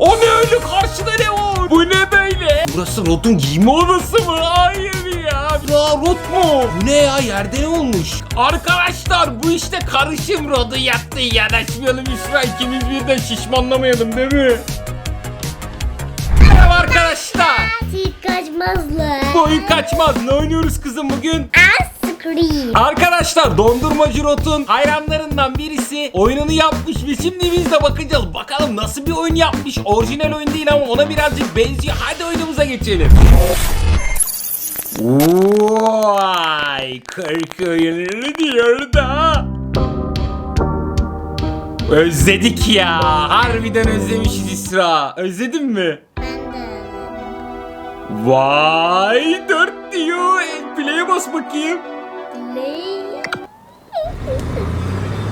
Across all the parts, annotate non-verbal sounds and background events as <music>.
O ne öyle karşıda ne var? Bu ne böyle? Burası Rod'un giyme odası mı? Hayır ya. Ya Rod mu? Bu ne ya? Yerde ne olmuş? Arkadaşlar bu işte karışım Rod'u yattı. Yanaşmayalım İsra. ikimiz birden şişmanlamayalım değil mi? Merhaba arkadaşlar. Tek kaçmazlar. Bu oyun kaçmaz. Ne oynuyoruz kızım bugün? Ice cream. Arkadaşlar dondurmacı Rot'un hayranlarından birisi oyununu yapmış ve şimdi biz de bakacağız. Bakalım nasıl bir oyun yapmış. Orijinal oyun değil ama ona birazcık benziyor. Hadi oyunumuza geçelim. Vay korku oyunları diyor da. Özledik ya. Harbiden özlemişiz İsra. Özledin mi? Vay 4 diyor. El play'e bas bakayım.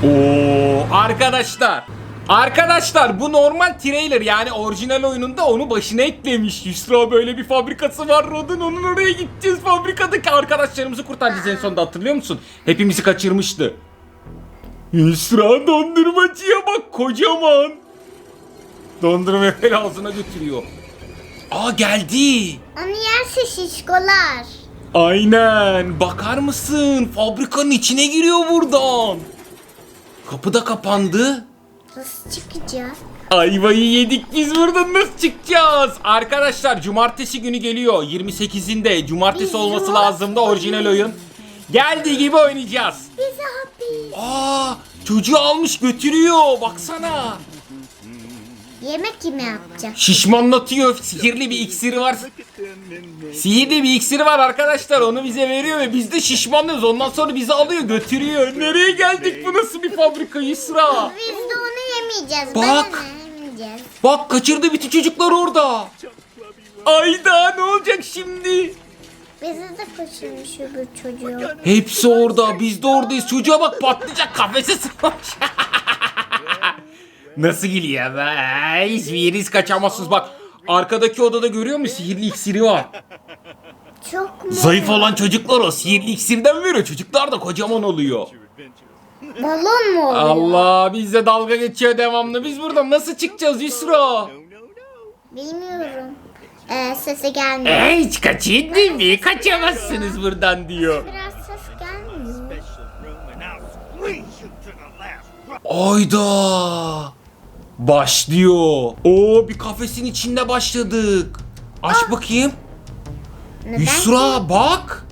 Oo arkadaşlar. Arkadaşlar bu normal trailer yani orijinal oyununda onu başına eklemiş. Yusra böyle bir fabrikası var Rod'un onun oraya gideceğiz. Fabrikadaki arkadaşlarımızı kurtaracağız en sonunda hatırlıyor musun? Hepimizi kaçırmıştı. Yusra dondurmacıya bak kocaman. Dondurma böyle ağzına götürüyor. Aa geldi. Onu yerse şişkolar. Aynen. Bakar mısın? Fabrikanın içine giriyor buradan. Kapı da kapandı. Nasıl çıkacağız? Ayvayı yedik biz buradan nasıl çıkacağız? Arkadaşlar cumartesi günü geliyor. 28'inde cumartesi Biz olması cumartesi lazım da orijinal oyun. Geldiği gibi oynayacağız. Bize hapis. Aa çocuğu almış götürüyor baksana. Yemek kimi yapacak? Şişmanlatıyor. Sihirli bir iksiri var. Sihirli bir iksiri var arkadaşlar. Onu bize veriyor ve biz de şişmanlıyoruz. Ondan sonra bizi alıyor götürüyor. Nereye geldik? Bu nasıl bir fabrika Yusra? Biz de onu yemeyeceğiz. Bak. Yemeyeceğiz? Bak kaçırdı bütün çocuklar orada. Ayda ne olacak şimdi? Bizi de kaçırmış öbür çocuğu. Hepsi orada. Biz de oradayız. Çocuğa bak patlayacak kafese sıkmış. <laughs> Nasıl geliyor be? Hiçbir yeriz kaçamazsınız. Bak arkadaki odada görüyor musun? Sihirli iksiri var. Çok mu? Zayıf olan çocuklar o sihirli iksirden veriyor. Çocuklar da kocaman oluyor. Balon mu oluyor? Allah bizle dalga geçiyor devamlı. Biz buradan nasıl çıkacağız Yusra? Bilmiyorum. Ee, sesi gelmiyor. E, hiç kaçın değil mi? Kaçamazsınız buradan diyor. Biraz ses gelmiyor. Ayda. Başlıyor. Oo bir kafesin içinde başladık. Aç bakayım. Neden? Yusra bak.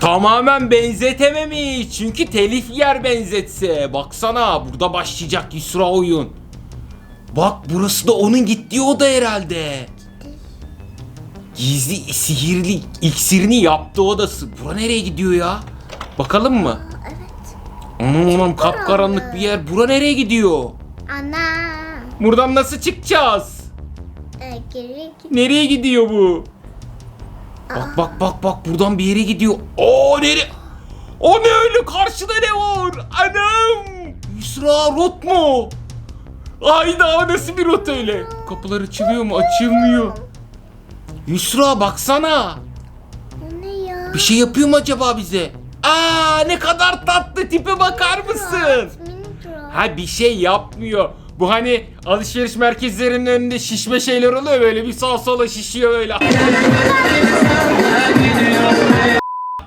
Tamamen benzetememiş. Çünkü telif yer benzetse. Baksana burada başlayacak Yusra oyun. Bak burası da onun gittiği oda herhalde. Gizli sihirli iksirini yaptığı odası. Bura nereye gidiyor ya? Bakalım mı? Evet. Aman aman kapkaranlık bir yer. Bura nereye gidiyor? Ana. Buradan nasıl çıkacağız? Ee, geri git. Nereye gidiyor bu? Bak bak bak bak buradan bir yere gidiyor. Oo nere? O ne öyle karşıda ne var? Anam! Yusra rot mu? Ayda nasıl bir rot öyle? Kapılar açılıyor mu? Açılmıyor. Yusra baksana. O ne ya? Bir şey yapıyor mu acaba bize? Aa ne kadar tatlı tipe bakar mısın? Ha bir şey yapmıyor. Bu hani alışveriş merkezlerinin önünde şişme şeyler oluyor böyle bir sağa sola şişiyor böyle.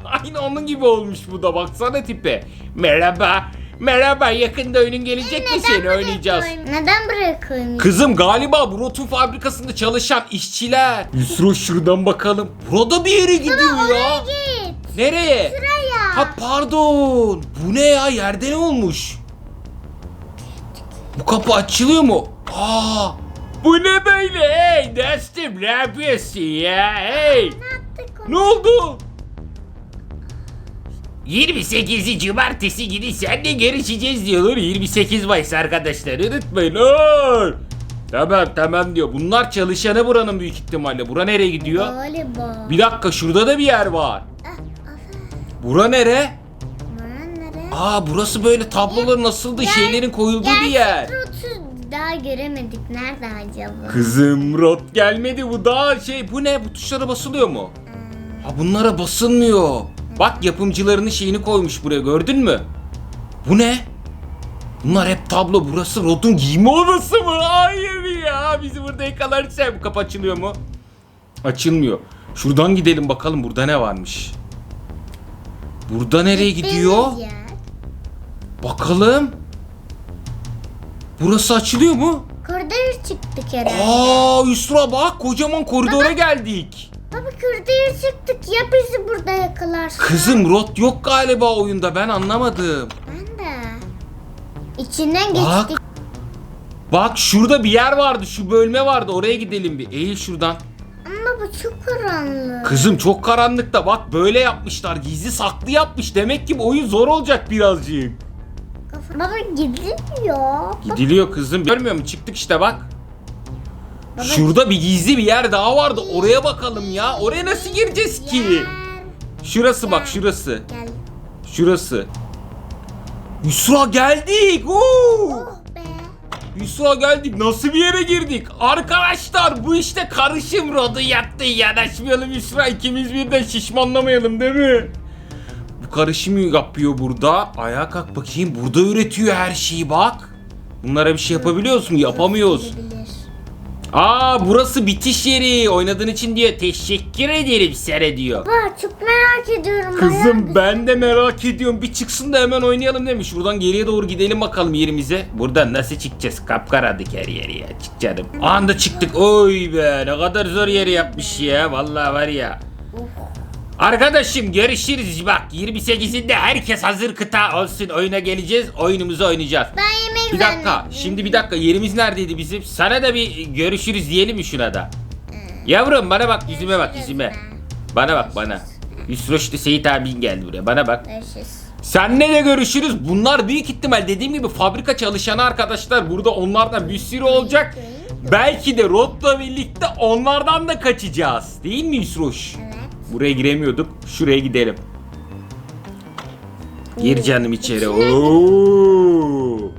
Aynı onun gibi olmuş bu da baksana tipe. Merhaba. Merhaba yakında oyunun gelecek mi seni oynayacağız. Neden buraya? Kızım galiba bu rotun fabrikasında çalışan işçiler. Yusra şuradan bakalım. Burada bir yere gidiyor ya. Git. Nereye? Buraya. Ha pardon. Bu ne ya? Yerde ne olmuş? Bu kapı açılıyor mu? Aa! Bu ne böyle? Hey dostum ne yapıyorsun ya? Hey! Ne oldu? 28 Cumartesi günü seninle görüşeceğiz diyorlar. 28 Mayıs arkadaşlar unutmayın. Aa! Tamam tamam diyor. Bunlar çalışanı buranın büyük ihtimalle. Bura nereye gidiyor? Galiba. Bir dakika şurada da bir yer var. Ah, aferin. Bura nere? Aa burası böyle tabloların asıldığı Gel- şeylerin koyulduğu bir yer. Root'u daha göremedik. Nerede acaba? Kızım rot gelmedi bu daha şey bu ne bu tuşlara basılıyor mu? Ha bunlara basılmıyor. Bak yapımcılarının şeyini koymuş buraya gördün mü? Bu ne? Bunlar hep tablo burası Rod'un giyme odası mı? Hayır ya. bizi burada yakalarsa. Bu kapı açılıyor mu? Açılmıyor. Şuradan gidelim bakalım burada ne varmış. Burada nereye gidiyor? Gittiğimiz yer. Bakalım. Burası açılıyor mu? Koridora çıktık herhalde. Aa Yusra bak kocaman koridora geldik. Baba koridora çıktık ya bizi burada yakalarsa. Kızım rot yok galiba oyunda ben anlamadım. Ben de. İçinden Bak. geçtik. Bak şurada bir yer vardı şu bölme vardı oraya gidelim bir eğil şuradan. Ama bu çok karanlık. Kızım çok karanlıkta bak böyle yapmışlar gizli saklı yapmış demek ki bu oyun zor olacak birazcık. Baba gidiyor. Gidiliyor kızım görmüyor musun çıktık işte bak. Baba- Şurada bir gizli bir yer daha vardı oraya bakalım ya oraya nasıl gireceğiz ki? Şurası bak şurası Gel. şurası. Yusra geldik. Oo! Oh. Yusra geldik. Nasıl bir yere girdik? Arkadaşlar bu işte karışım rodu yattı. Yanaşmayalım Yusra. ikimiz birden şişmanlamayalım değil mi? Karışımı yapıyor burada. Ayağa kalk bakayım. Burada üretiyor her şeyi bak. Bunlara bir şey yapabiliyoruz mu? Yapamıyoruz. Aa burası bitiş yeri. Oynadığın için diyor. Teşekkür ederim Sere diyor. Baba çok merak ediyorum. Kızım ben de merak ediyorum. Bir çıksın da hemen oynayalım demiş. Şuradan geriye doğru gidelim bakalım yerimize. Buradan nasıl çıkacağız? Kapkaradık her yeri ya. Çık canım. Anda çıktık. Oy be ne kadar zor yeri yapmış ya. Vallahi var ya. Arkadaşım görüşürüz bak 28'inde herkes hazır kıta olsun oyuna geleceğiz oyunumuzu oynayacağız. Ben yemek Bir dakika zannettim. şimdi bir dakika yerimiz neredeydi bizim sana da bir görüşürüz diyelim mi şuna da. Yavrum bana bak yüzüme bak yüzüme. Bana bak bana. Yusroş'ta Seyit abin geldi buraya bana bak. Görüşürüz. Senle de görüşürüz. Bunlar büyük ihtimal dediğim gibi fabrika çalışanı arkadaşlar. Burada onlardan bir sürü olacak. Belki de Rod'la birlikte onlardan da kaçacağız. Değil mi Yusroş? Buraya giremiyorduk. Şuraya gidelim. Gir canım içeri. Oo.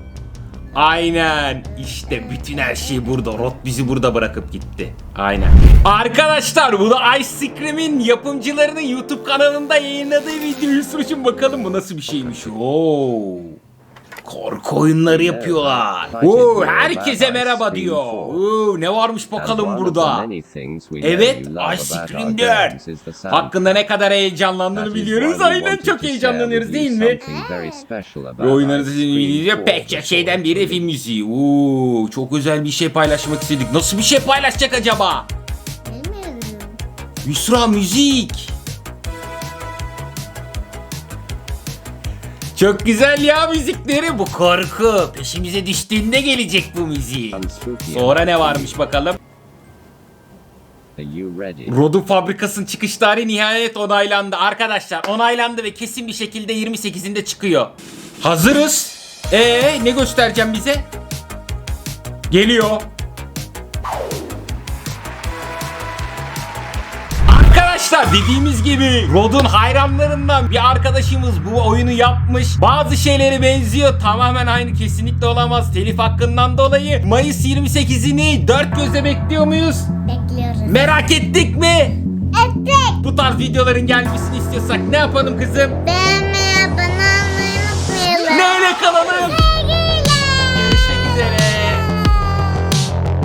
Aynen. İşte bütün her şey burada. Rot bizi burada bırakıp gitti. Aynen. Arkadaşlar bu da Ice Cream'in yapımcılarının YouTube kanalında yayınladığı videoyu sürüşün bakalım bu nasıl bir şeymiş. Oo. Korku oyunları yapıyorlar. Oo, herkese merhaba diyor. Oo, ne varmış bakalım burada. Evet, Ice Cream 4. Hakkında ne kadar heyecanlandığını biliyoruz. Aynen çok heyecanlanıyoruz değil mi? Ve oyunlarınızı dinleyince pek çok şeyden biri film müziği. Oo, çok özel bir şey paylaşmak istedik. Nasıl bir şey paylaşacak acaba? Bilmiyorum. Yusra müzik. Çok güzel ya müzikleri. Bu korku. Peşimize düştüğünde gelecek bu müzik. Sonra ne varmış bakalım? Rod'un fabrikasının çıkış tarihi nihayet onaylandı. Arkadaşlar onaylandı ve kesin bir şekilde 28'inde çıkıyor. Hazırız. Ee ne göstereceğim bize? Geliyor. Arkadaşlar dediğimiz gibi Rod'un hayranlarından bir arkadaşımız bu oyunu yapmış. Bazı şeyleri benziyor. Tamamen aynı kesinlikle olamaz. Telif hakkından dolayı Mayıs 28'ini dört gözle bekliyor muyuz? Bekliyoruz. Merak ettik mi? Evet. Bu tarz videoların gelmesini istiyorsak ne yapalım kızım? Beğenmeyi, abone olmayı unutmayalım. Neyle kalalım?